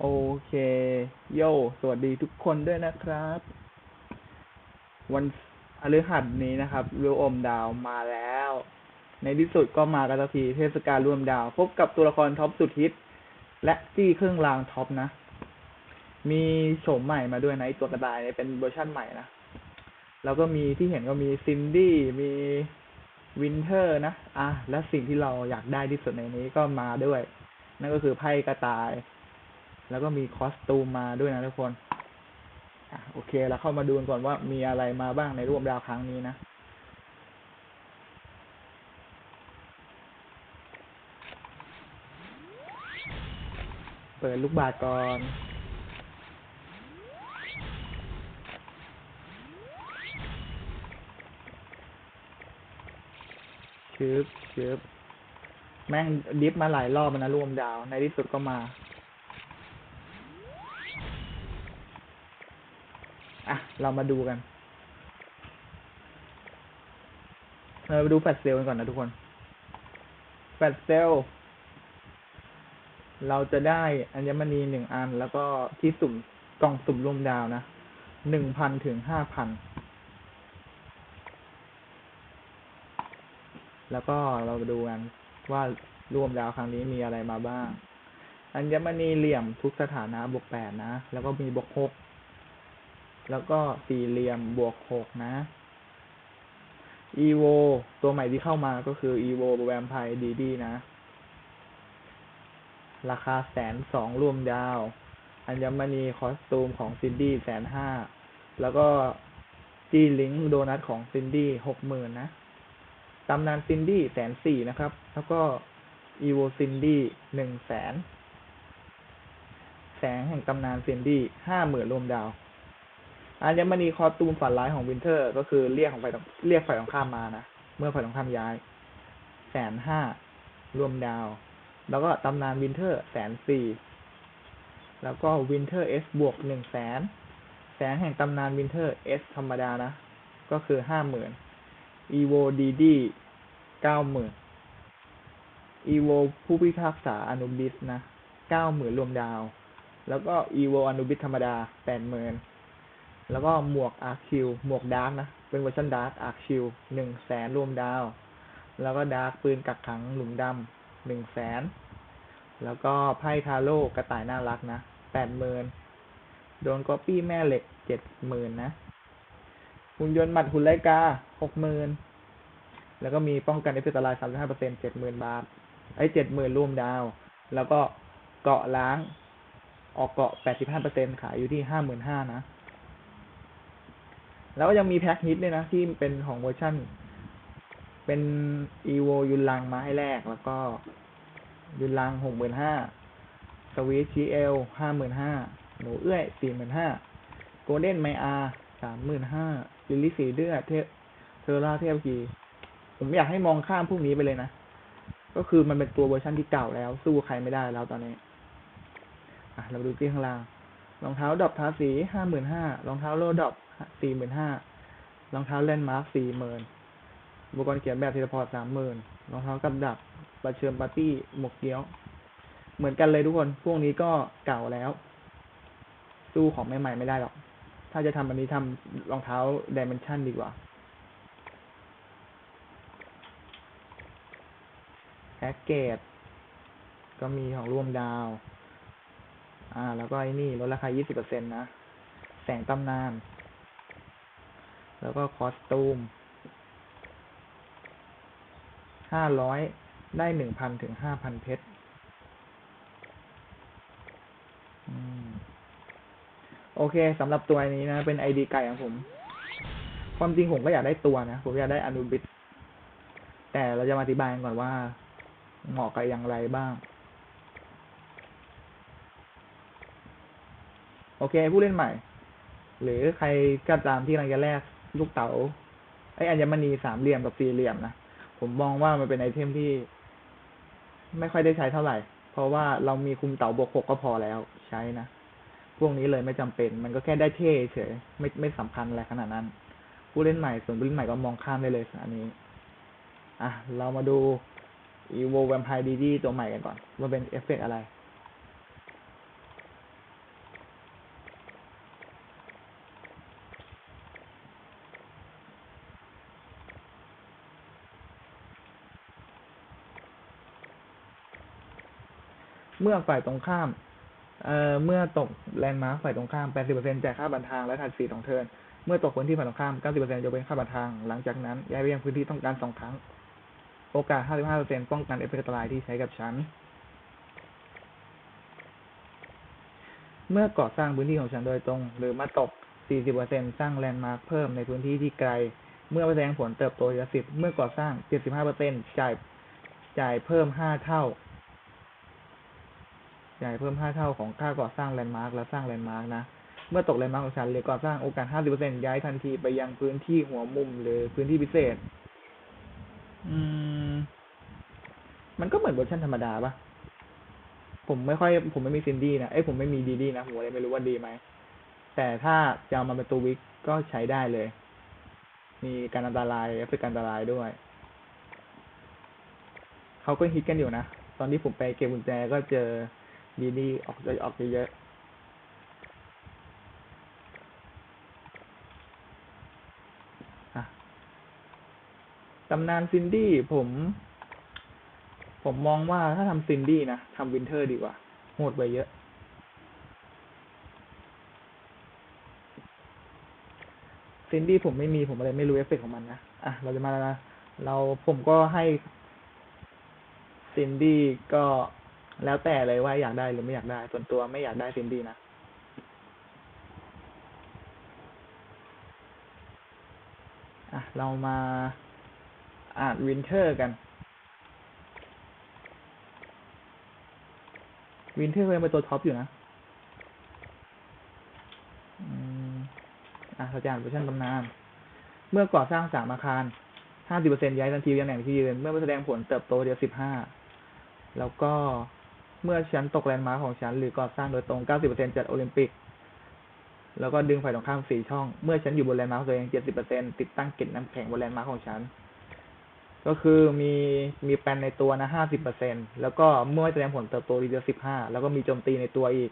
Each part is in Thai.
โอเค โย สวัสดีทุกคนด้วยนะครับ วันอฤหัสนี้นะครับรวมดาวมาแล้ว ในที่สุดก็มากันสักทีเทศกาลรวมดาว พบกับตัวละครท็อปสุดฮิต และจี้เครื่องรางท็อปนะ มีโฉมใหม่มาด้วยนะตัวกระต่ายเนี่ยเป็นเวอร์ชั่นใหม่นะ แล้วก็มีที่เห็นก็มีซินดี้มีวินเทอร์นะ อะ และสิ่งที่เราอยากได้ที่สุดในนี้ก็มาด้วย นั่นก็คือไพ่กระต่าย แล้วก็มีคอสตูมมาด้วยนะทุกคนอะโอเค เราเข้ามาดูกันก่อนว่ามีอะไรมาบ้างในรวมดาวครั้งนี้นะเปิดลูกบาศก่อน ชึบชึบแม่งดิฟมาหลายรอบแล้วนะรวมดาว ในที่สุดก็มา อะ เรามาดูกันเรามาดูแฟลชเซลกันก่อนนะทุกคนแฟลชเซลเราจะได้อัญมณีหนึ่งอัน แล้วก็ที่สุ่มกล่องสุ่มรวมดาวนะหนึ่งพันถึงห้าพัน แล้วก็เรามาดูกันว่ารวมดาวครั้งนี้มีอะไรมาบ้าง อัญมณีเหลี่ยมทุกสถานะบวกแปดนะ แล้วก็มีบวกหก แล้วก็สี่เหลี่ยมบวกหกนะ evo ตัวใหม่ที่เข้ามาก็คือ evo แวมไพร์ดีดีนะ ราคาแสนสองรวมดาว อัญมณีคอสตูมของซินดี้แสนห้า แล้วก็จีลิงโดนัทของซินดี้หกหมื่นนะ ตำนานซินดี้แสนสี่นะครับ แล้วก็อีโวซินดี้หนึ่งแสน แสงแห่งตำนานซินดี้ห้าหมื่นรวมดาว อัญมณีคอตูมฝันร้ายของวินเทอร์ ก็คือเรียกของไฟตรงเรียกไฟตรงข้ามมานะ เมื่อไฟตรงข้ามย้ายแสนห้ารวมดาว แล้วก็ตำนานวินเทอร์แสนสี่แล้วก็วินเทอร์เอสบวกหนึ่งแสนแสงแห่งตำนานวินเทอร์เอสธรรมดานะ ก็คือห้าหมื่น evo dd เก้าหมื่น evo ผู้พิพากษาอนุบิสนะเก้าหมื่นรวมดาว แล้วก็ evo อนุบิสธรรมดาแปดหมื่น แล้วก็หมวกอาร์คิวหมวกดาร์กนะ เป็นเวอร์ชันดาร์กอาร์คิวหนึ่งแสนรวมดาว แล้วก็ดาร์กปืนกักขังหลุมดำหนึ่งแสนแล้วก็ไพ่ทาโร่กระต่ายน่ารักนะแปดหมื่นโดนก๊อปปี้แม่เหล็กเจ็ดหมื่นนะหุ่นยนต์หมัดหุ่นไลกาหกหมื่นแล้วก็มีป้องกันเอฟเฟกต์อันตรายสามสิบห้าเปอร์เซ็นต์เจ็ดหมื่นบาท ไอ้เจ็ดหมื่นรวมดาว แล้วก็เกาะล้าง ออกเกาะแปดสิบห้าเปอร์เซ็นต์ขายอยู่ที่ห้าหมื่นห้านะ แล้วก็ยังมีแพ็คฮิตด้วยนะ ที่เป็นของเวอร์ชั่น เป็นอีโวยุนลังมาให้แรก แล้วก็ยุนลังหกหมื่นห้าสวีทชีเอลห้าหมื่นห้าหนูเอื้อยสี่หมื่นห้าโกลเด้นไมอาสามหมื่นห้าลิลลี่สีเดือดเทเทอร่าเทพกีผมอยากให้มองข้ามพวกนี้ไปเลยนะ ก็คือมันเป็นตัวเวอร์ชันที่เก่าแล้ว สู้ใครไม่ได้แล้วตอนนี้ อะ เราดูที่ข้างล่าง รองเท้าดอปทาสีห้าหมื่นห้ารองเท้าโลดอป สี่หมื่นห้ารองเท้าแลนด์มาร์คสี่หมื่นอุปกรณ์เขียนแบบเทเลพอร์ตสามหมื่นรองเท้ากับดักประเชิญปาร์ตี้หมวกเกี้ยว เหมือนกันเลยทุกคน พวกนี้ก็เก่าแล้ว สู้ของใหม่ๆไม่ได้หรอก ถ้าจะทำอันนี้ทำรองเท้าดิเมนชันดีกว่าแพ็กเกจก็มีของร่วมดาว อ่า แล้วก็ไอ้นี่ลดราคา 20%นะ แสงตำนาน แล้วก็คอสตูม500ได้1,000ถึง5,000เพชรโอเคสำหรับตัวนี้นะ เป็นไอดีไก่ของผม ความจริงผมก็อยากได้ตัวนะ ผมอยากได้อนุบิต แต่เราจะมาอธิบายกันก่อนว่า เหมาะกับอย่างไรบ้าง โอเคผู้เล่นใหม่ หรือใครก็ตามที่กำลังจะแลก ลูกเต๋าไอ้อัญมณีสามเหลี่ยมกับสี่เหลี่ยมนะผมมองว่ามันเป็นไอเทมที่ ไม่ค่อยได้ใช้เท่าไหร่ เพราะว่าเรามีคุมเต๋าบวกหกก็พอแล้วใช้นะพวกนี้เลยไม่จำเป็น มันก็แค่ได้เท่เฉยไม่ไม่สำคัญอะไรขนาดนั้น ผู้เล่นใหม่ส่วนผู้เล่นใหม่ก็มองข้ามได้เลยอันนี้ อะ เรามาดู evo vampire dd ตัวใหม่กันก่อนว่าเป็นเอฟเฟกต์อะไร เมื่อฝ่ายตรงข้าม เอ่อ เมื่อตกแลนด์มาร์คฝ่ายตรงข้าม 80%จ่ายค่าบันทางและถัดสี่สองเทิร์น เมื่อตกพื้นที่ฝ่ายตรงข้าม 90%ยกเว้นค่าบันทาง หลังจากนั้นย้ายไปยังพื้นที่ต้องการสองครั้ง โอกาส 55%ป้องกันเอฟเฟกต์อันตรายที่ใช้กับฉัน เมื่อก่อสร้างพื้นที่ของฉันโดยตรง หรือมาตก 40%สร้างแลนด์มาร์คเพิ่มในพื้นที่ที่ไกล เมื่อแสดงผลเติบโตทีละสิบเมื่อก่อสร้าง 75%จ่าย จ่ายเพิ่ม 5 เท่า จ่ายเพิ่ม5เท่าของค่าก่อสร้างแลนด์มาร์คและสร้างแลนด์มาร์คนะ เมื่อตกแลนด์มาร์คของฉันหรือก่อสร้างโอกาส50%ย้ายทันทีไปยังพื้นที่หัวมุมหรือพื้นที่พิเศษ อืม มันก็เหมือนเวอร์ชันธรรมดาปะผมไม่ค่อย ผมไม่มีซินดี้นะเอ้ยผมไม่มีดีดีนะผมเลยไม่รู้ว่าดีไหมแต่ถ้าจะเอามาเป็นตัววิกก็ใช้ได้เลย มีการอันตรายเอฟเฟกการอันตรายด้วยเขาก็ฮิตกันอยู่นะ ตอนที่ผมไปเก็บกุญแจก็เจอ ดีดีออกออกเยอะๆตำนานซินดี้ผม ผมมองว่าถ้าทำซินดี้นะทำวินเทอร์ดีกว่า โหดไปเยอะซินดี้ผมไม่มีผมอะไรไม่รู้เอฟเฟกต์ของมันนะ อะ เราจะมาแล้วนะ เราผมก็ให้ซินดี้ก็ แล้วแต่เลยว่าอยากได้หรือไม่อยากได้ ส่วนตัวไม่อยากได้ซินดี้นะอะเรามาอ่านวินเทอร์กันวินเทอร์ยังเป็นตัวท็อปอยู่นะอืมอะเราจะอ่านเวอร์ชันตำนาน เมื่อก่อสร้างสามอาคาร 50%ย้ายทันทีไปยังแหล่งที่ยืน เมื่อแสดงผลเติบโตเดียว 15 แล้วก็ เมื่อฉันตกแลนด์มาร์คของฉันหรือก่อสร้างโดยตรง 90%จัดโอลิมปิก แล้วก็ดึงฝ่ายตรงข้ามสี่ช่อง เมื่อฉันอยู่บนแลนด์มาร์คตัวเอง 70%ติดตั้งเกล็ดน้ำแข็งบนแลนด์มาร์คของฉันก็คือมีมีแปนในตัวนะ 50%แล้วก็เมื่อแสดงผลเติบโตดีเดียว15 แล้วก็มีโจมตีในตัวอีก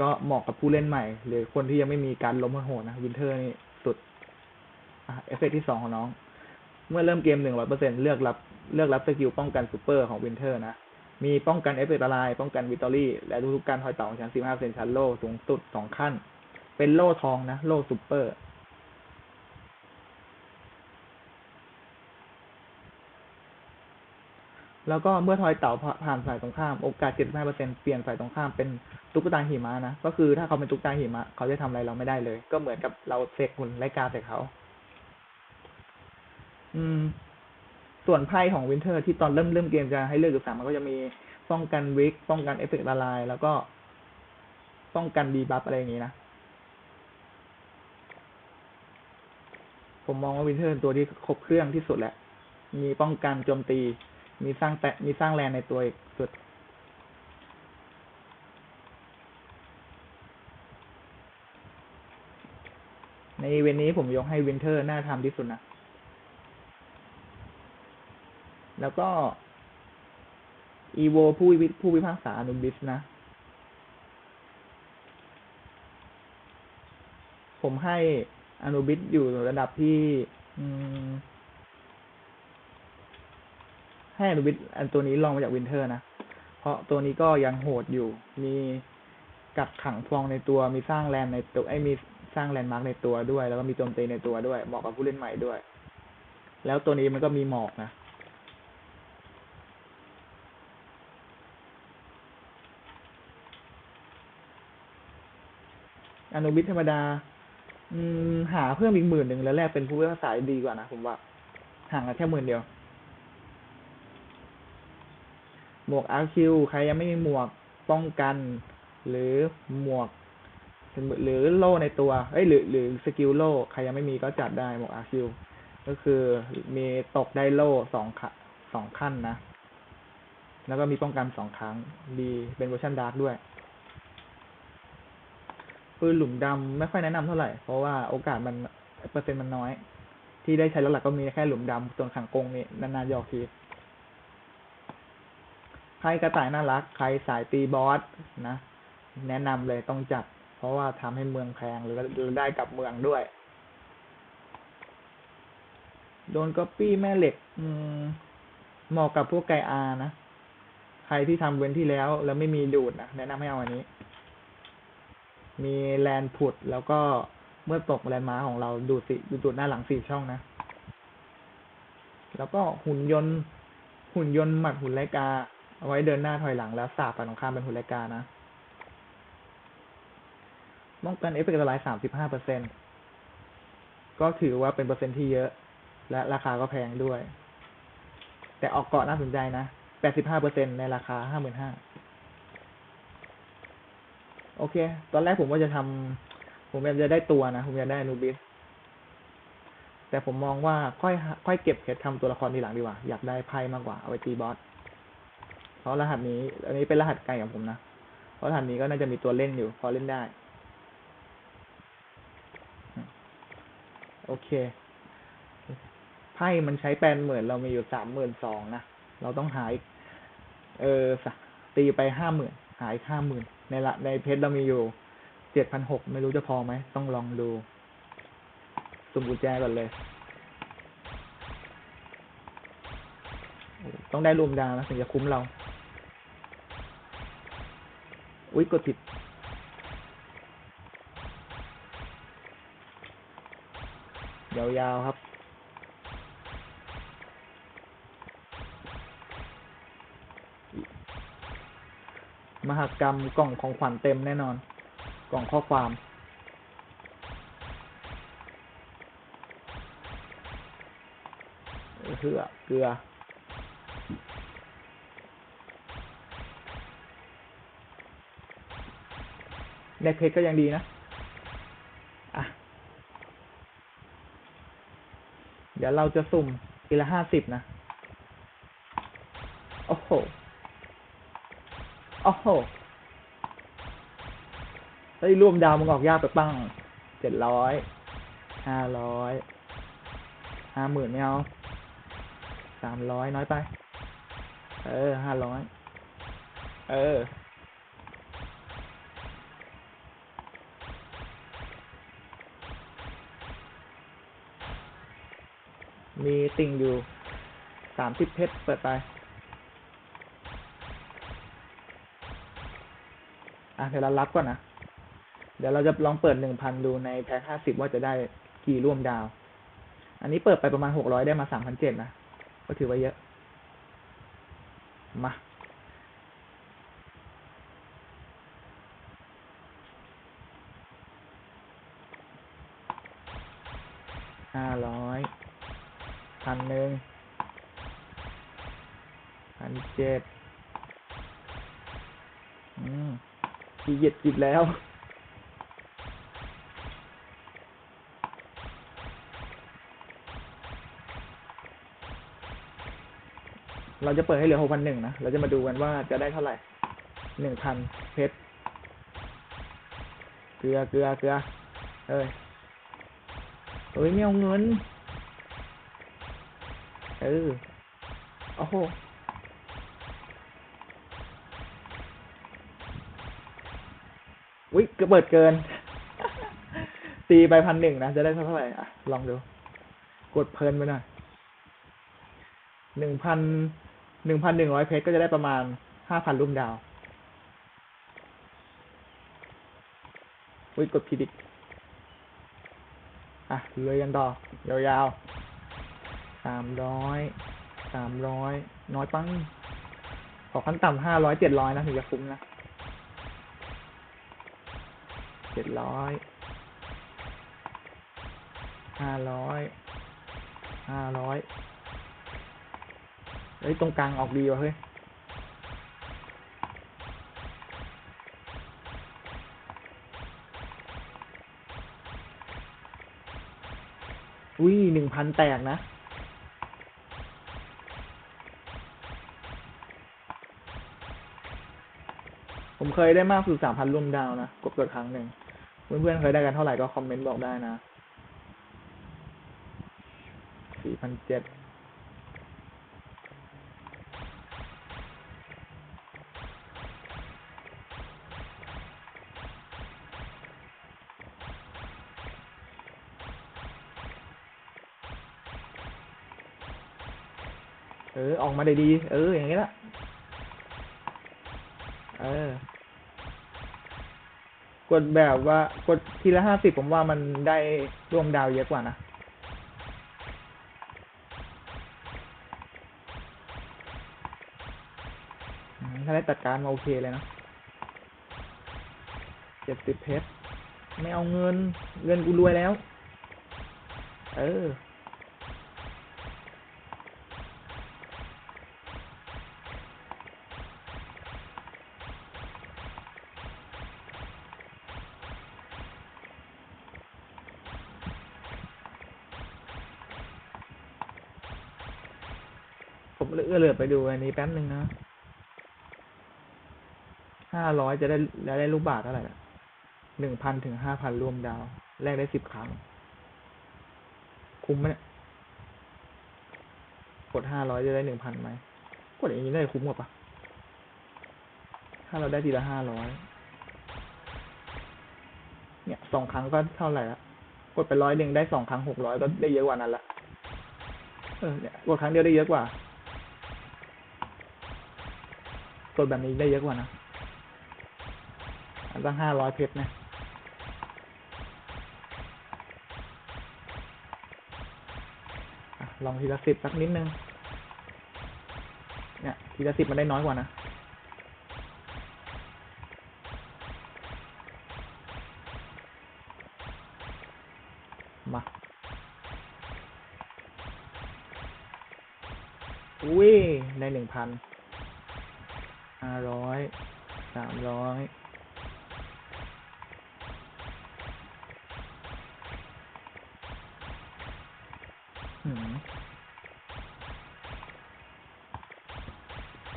ก็เหมาะกับผู้เล่นใหม่ หรือคนที่ยังไม่มีการล้มโหดนะวินเทอร์นี่สุดอะเอฟเฟกต์ที่สองของน้อง เมื่อเริ่มเกมหนึ่งร้อยเปอร์เซ็นเลือกรับเลือกรับสกิลป้องกันซูเปอร์ของวินเทอร์นะ มีป้องกันเอฟเฟกต์อะไรป้องกันวิตอรี่ และทุกๆการถอยต่อของชั้นสิบห้าเซนชั้นโล่สูงสุดสองขั้น เป็นโล่ทองนะ โล่ซูเปอร์ แล้วก็เมื่อทอยเต่าผ่านฝ่ายตรงข้าม โอกาส 75%เปลี่ยนฝ่ายตรงข้ามเป็นตุ๊กตาหิมะนะ ก็คือถ้าเขาเป็นตุ๊กตาหิมะ เขาจะทำอะไรเราไม่ได้เลย ก็เหมือนกับเราเสกหุ่นไล่กาใส่เขา อืม ส่วนไพ่ของวินเทอร์ที่ตอนเริ่มเริ่มเกมจะให้เลือกอยู่สามมันก็จะมีป้องกันวิกป้องกันเอฟเฟกต์ละลาย แล้วก็ป้องกันดีบัฟอะไรอย่างงี้นะ ผมมองว่าวินเทอร์เป็นตัวที่ครบเครื่องที่สุดแหละ มีป้องกันโจมตี มีสร้างแต่มีสร้างแรงในตัวอีกสุดในอีเวนต์นี้ผมยกให้วินเทอร์น่าทำที่สุดนะ แล้วก็ อีโวผู้วิผู้พิพากษาอนุบิสนะ ผมให้อนุบิสอยู่ระดับที่ให้อนุบิสอันตัวนี้ลองมาจากวินเทอร์นะ เพราะตัวนี้ก็ยังโหดอยู่ มีกักขังฟองในตัว มีสร้างแลนในตัวไอ้มีสร้างแลนด์มาร์กในตัวด้วย แล้วก็มีโจมตีในตัวด้วย เหมาะกับผู้เล่นใหม่ด้วย แล้วตัวนี้มันก็มีหมอกนะ อนุบิสธรรมดา อืม หาเพิ่มอีกหมื่นหนึ่งแล้วแลกเป็นผู้พิพากษาดีกว่านะผมว่า ห่างกันแค่หมื่นเดียว หมวกอาร์คิวใครยังไม่มีหมวกป้องกัน หรือหมวก หรือโล่ในตัวเอ้ยหรือหรือสกิลโล่ใครยังไม่มีก็จัดได้หมวกอาร์คิวก็คือมีตกได้โล่สองสองขั้นนะ แล้วก็มีป้องกันสองครั้งดีเป็นเวอร์ชันดาร์กด้วย ปืนหลุมดำไม่ค่อยแนะนำเท่าไหร่ เพราะว่าโอกาสมันเปอร์เซ็นต์มันน้อย ที่ได้ใช้หลักๆก็มีแค่หลุมดำส่วนขังกงนี่นานๆหยอกทีใครกระต่ายน่ารัก ใครสายตีบอสนะ แนะนำเลยต้องจัด เพราะว่าทำให้เมืองแพงหรือได้กลับเมืองด้วย โดนก๊อปปี้แม่เหล็ก อืมเหมาะกับพวกไกอานะ ใครที่ทำเว้นที่แล้ว แล้วไม่มีดูดนะแนะนำให้เอาอันนี้ มีแลนผุดแล้วก็เมื่อตกแลนม้าของเราดูสิดูดหน้าหลังสี่ช่องนะ แล้วก็หุ่นยนต์หุ่นยนต์หมัดหุ่นไรกา เอาไว้เดินหน้าถอยหลังแล้วสาบฝั่งตรงข้ามเป็นหุ่นไรกานะป้องกันเอฟเฟกต์อันตรายสามสิบห้าเปอร์เซ็นก็ถือว่าเป็นเปอร์เซ็นต์ที่เยอะ และราคาก็แพงด้วย แต่ออกเกาะน่าสนใจนะแปดสิบห้าเปอร์เซ็นในราคาห้าหมื่นห้า โอเค ตอนแรกผมว่าจะทำผมอยากจะได้ตัวนะ ผมอยากได้นูบิส แต่ผมมองว่าค่อย ค่อยเก็บเพชรทำตัวละครทีหลังดีกว่า อยากได้ไพ่มากกว่า เอาไปตีบอส เพราะรหัสนี้ อันนี้เป็นรหัสไกลของผมนะ เพราะรหัสนี้ก็น่าจะมีตัวเล่นอยู่ พอเล่นได้ โอเค ไพ่มันใช้แปดหมื่นเรามีอยู่สามหมื่นสองนะ เราต้องหาอีกเออสักตีไปห้าหมื่น หาอีกห้าหมื่น ในละในเพชรเรามีอยู่เจ็ดพันหกไม่รู้จะพอไหม ต้องลองดู สุ่มกุญแจก่อนเลย ต้องได้รวมดาวนะถึงจะคุ้มเรา อุ้ยกดผิดยาวๆครับ มหากรรมกล่องของขวัญเต็มแน่นอน กล่องข้อความเกลือเกลือ ในเพจก็ยังดีนะ อะ เดี๋ยวเราจะสุ่มทีละห้าสิบนะ โอ้โห อ้โหเฮ้รวมดาวมึงออกยากไปปั้งเจ็ดร้อยห้าร้อยห้าหมื่นไม่เอาสามร้อยน้อยไป เออห้าร้อยเออมีติ่งอยู่สามสิบเพชรเปิดไป อะเดี๋ยวเรารับก่อนนะ เดี๋ยวเราจะลองเปิดหนึ่งพันดูในแพ็คห้าสิบว่าจะได้กี่ร่วมดาว อันนี้เปิดไปประมาณหกร้อยได้มาสามพันเจ็ดนะ ก็ถือว่าเยอะ มา ห้าร้อยพันหนึ่งพันเจ็ดอืม ขี้เกียจกิดแล้ว เราจะเปิดให้เหลือหกพันหนึ่งนะ เราจะมาดูกันว่าจะได้เท่าไหร่หนึ่งพันเพชร เกลือเกลือเกลือเอ้ยเอ้ยไม่เอาเงิน เออ โอ้โห วิกระเบิดเกิน ตีไปพันหนึ่งนะ จะได้เท่าไหร่อะ ลองดู กดเพลินไปหน่อยหนึ่งพันหนึ่งพันหนึ่งร้อยเพชรก็จะได้ประมาณห้าพันรุ่มดาววิกดผิดอีกอะเลยกันต่อยาวๆสามร้อยสามร้อยน้อยปังขอขั้นต่ำห้าร้อยเจ็ดร้อยนะถึงจะคุ้มนะ เจ็ดร้อยห้าร้อยห้าร้อยเฮ้ย ตรงกลางออกดีว่ะเฮ้ยอุ้ยหนึ่งพันแตกนะ ผมเคยได้มากสุดสามพันร่วมดาวนะ กดเกิดครั้งหนึ่ง เพื่อนๆเคยได้กันเท่าไหร่ก็คอมเมนต์บอกได้นะสี่พันเจ็ดเออ ออกมาได้ดี เออ อย่างนี้ละ เออ กดแบบว่ากดทีละห้าสิบผมว่ามันได้รวมดาวเยอะกว่านะ ถ้าได้ตัดการมาโอเคเลยนะเจ็ดสิบเพชรไม่เอาเงิน เงินกูรวยแล้ว เออ ผม เลือนเลือไปดูอันนี้แป๊บหนึ่งนะห้าร้อยจะได้ได้วได้ลูกบาทเท่าไหร่หนึ่งพันถึงห้าพันรวมดาว แลกได้สิบครั้ง คุ้มไหมเนี่ยกดห้าร้อยจะได้หนึ่งพันไหมกดอย่างนี้ได้คุ้มกว่าปะถ้าเราได้ทีละห้าร้อยเนี่ยสองครั้งก็เท่าไหร่ละกดไปร้อยหนึ่งได้สองครั้งหกร้อยก็ได้เยอะกว่านั้นละเออเนี่ยกดครั้งเดียวได้เยอะกว่า กดแบบนี้ได้เยอะกว่านะอันตั้งห้าร้อยเพชรนะอะลองทีละสิบสักนิดนึง เนี่ย ทีละสิบมันได้น้อยกว่านะ มาอุ้ยได้หนึ่งพัน ห้าร้อยสามร้อย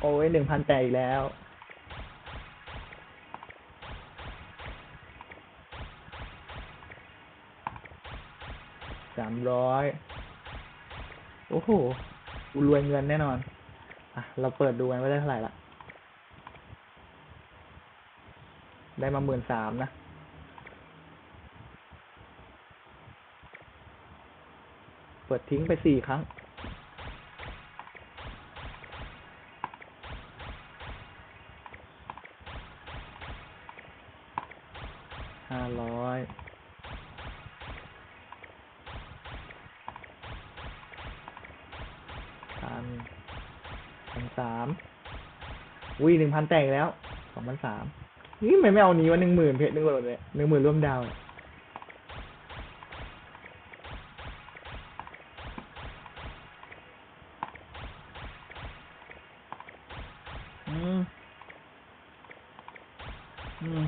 โอ้ยหนึ่งพันแตกอีกแล้วสามร้อยโอ้โหรวยเงินแน่นอน อะ เราเปิดดูกันว่าได้เท่าไหร่ละ ได้มาหมื่นสามนะ เปิดทิ้งไปสี่ครั้ง ห้าร้อยพันพันสามอุ้ยหนึ่งพันแตกแล้ว สองพันสาม นี่ไมไม่เอานี้วะหนึ่งหมื่นเพจหนึ่งหมื่นเลยหนึ่งหมื่นร่วมดาวยอืม อืม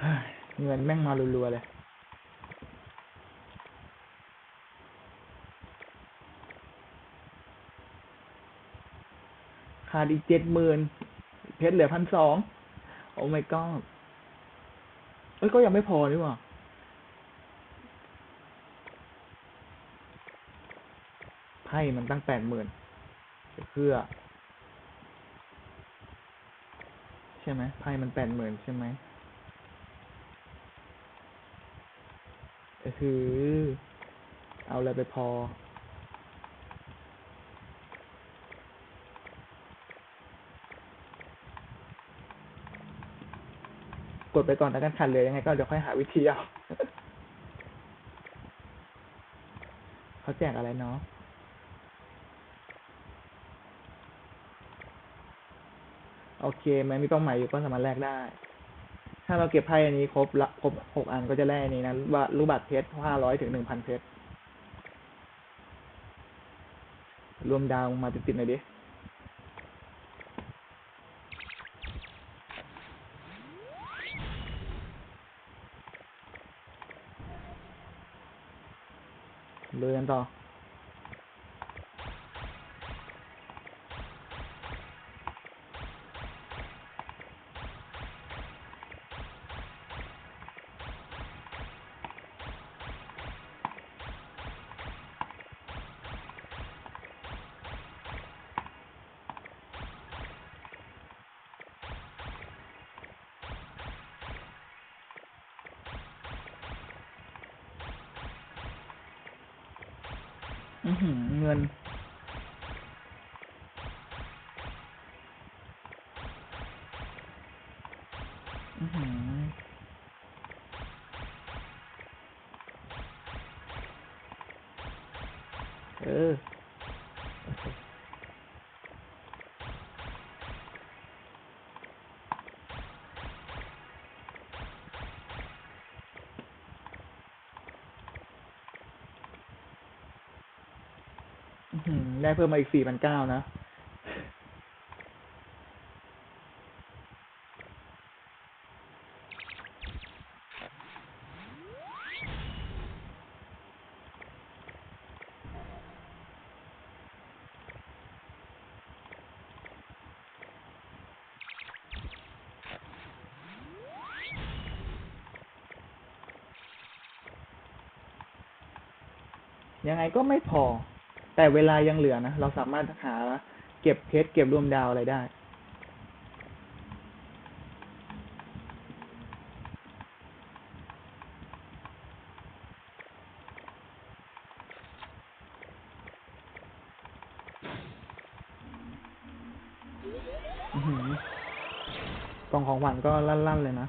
เฮ้ย เงินแม่งมารัวๆเลยขาดอีกเจ็ดหมื่นเพชรเหลือพันสองโอ้ไม่ก็เอ้ยก็ยังไม่พอนี่หว่าไพ่มันตั้งแปดหมื่นเพื่อ ใช่ไหมไพ่มันแปดหมื่นใช่ไหม คือ เอาอะไรไปพอ กดไปก่อนแล้วกันขันเลยยังไงก็เดี๋ยวค่อยหาวิธีเอาเขาแจกอะไรเนาะโอเค มันมีเป้าหมายอยู่ก็สามารถแลกได้ ถ้าเราเก็บไพ่อันนี้ครบละครบหกอันก็จะแลกอันนี้นะว่ารูบัตรเพชรห้าร้อยถึงหนึ่งพันเพชรรวมดาวมาติดๆหน่อยดิเลยกันต่อ เงิน อือหือเออโอเคอื้อหือ ได้เพิ่มมาอีกสี่พันเก้านะ ยังไงก็ไม่พอ แต่เวลายังเหลือนะ เราสามารถหาเก็บเพชรเก็บรวมดาวอะไรได้ กล่องของหวานก็ลั่น ๆ เลยนะ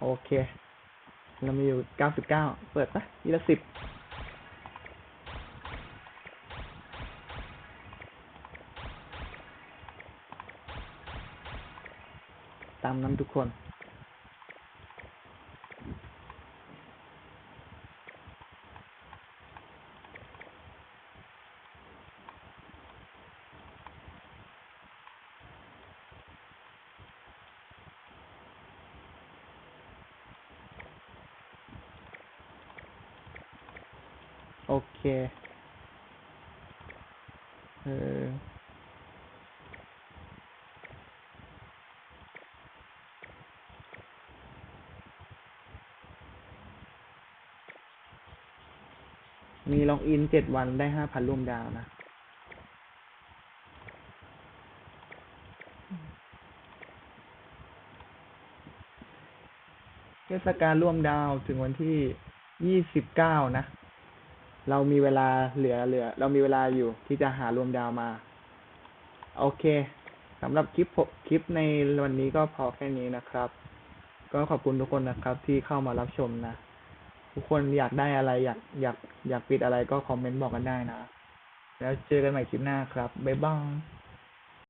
โอเค เรามีอยู่เก้าสิบเก้า เปิดปะยี่ละสิบ ตามนั้นทุกคน โอเค เออ มีล็อกอินเจ็ดวันได้ห้าพันร่วมดาวนะ เทศกาลร่วมดาวถึงวันที่ยี่สิบเก้านะ เรามีเวลาเหลือเหลือ เรามีเวลาอยู่ที่จะหารวมดาวมา โอเคสำหรับคลิปคลิปในวันนี้ก็พอแค่นี้นะครับ ก็ขอบคุณทุกคนนะครับที่เข้ามารับชมนะ ทุกคนอยากได้อะไรอยากอยากอยากปิดอะไรก็คอมเมนต์บอกกันได้นะ แล้วเจอกันใหม่คลิปหน้าครับ บ๊ายบาย